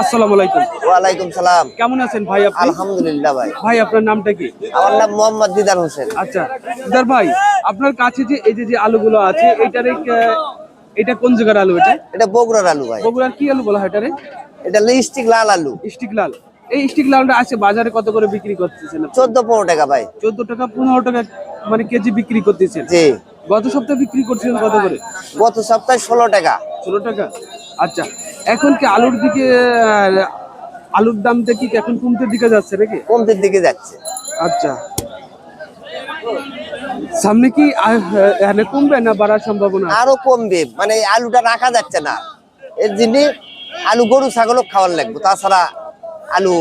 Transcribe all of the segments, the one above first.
আসসালামু আলাইকুম। ওয়ালাইকুম সালাম। কেমন আছেন ভাই আপনি? আলহামদুলিল্লাহ ভাই। ভাই আপনার নামটা কি? আমার নাম মোহাম্মদ দিদার হোসেন। আচ্ছা দিদার ভাই আপনার কাছে যে এই যে যে আলুগুলো আছে এটারে এটা কোন জায়গার আলু এটা? এটা বগুড়ার আলু ভাই। বগুড়ার কি আলু বলা হয় এটারে? এটা লিপস্টিক লাল আলু। স্টিক লাল। এই স্টিক লালটা আছে বাজারে কত করে বিক্রি করতেছেন চোদ্দ পনেরো টাকা ভাই। চোদ্দ টাকা পনেরো টাকা মানে কেজি বিক্রি করতেছেন? জি। গত সপ্তাহে বিক্রি করছিলেন কত করে? গত সপ্তাহে ষোলো টাকা। ষোলো টাকা। আচ্ছা এখন কি আলুর দিকে আলুর দামটা কি এখন কমতে দিকে যাচ্ছে নাকি? কমতির দিকে যাচ্ছে। আচ্ছা। সামনে কি কমবে না বাড়ার সম্ভাবনা? আরও কমবে মানে আলুটা রাখা যাচ্ছে না। এর জন্য আলু গরু ছাগলও খাওয়ার লাগবে তাছাড়া আলু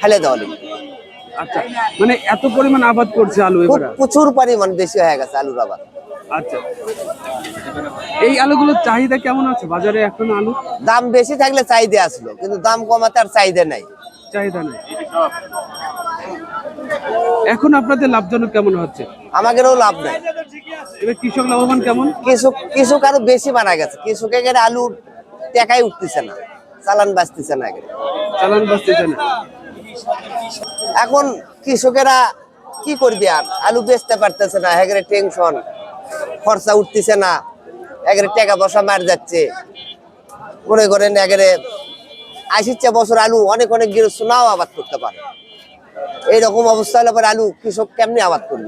ফেলে দেওয়া লাগবে। আচ্ছা মানে এত পরিমাণ আবাদ করছে আলু প্রচুর পরিমাণ বেশি হয়ে গেছে আলুর আবার আচ্ছা। এই আলুগুলোর চাহিদা কেমন আছে? বাজারে এখন আলু? দাম বেশি থাকলে চাহিদা আসলো কিন্তু দাম কমাতে আর চাহিদা নাই। চাহিদা নেই। এখন আপনাদের লাভজনক কেমন হচ্ছে? আমাদেরও লাভ নাই। এবার কৃষক লাভবান কেমন? কৃষক কৃষক আরও বেশি মারা গেছে। কৃষকের গেলে আলু টেকাই উঠতেছে না চালান বাঁচতেছে না। চালান বাঁচতেছে না। এখন কৃষকেরা কি করবে আর? আলু বেচতে পারতেছে না একেবারে টেনশন। খরচা উঠতেছে না। একেবারে টাকা পয়সা মার যাচ্ছে। মনে করেন একেবারে আশিচ্ছে বছর আলু অনেক অনেক গৃহস্থ নাও আবাদ করতে পারে। এইরকম অবস্থা হলে পরে আলু কৃষক কেমনি আবাদ করবে?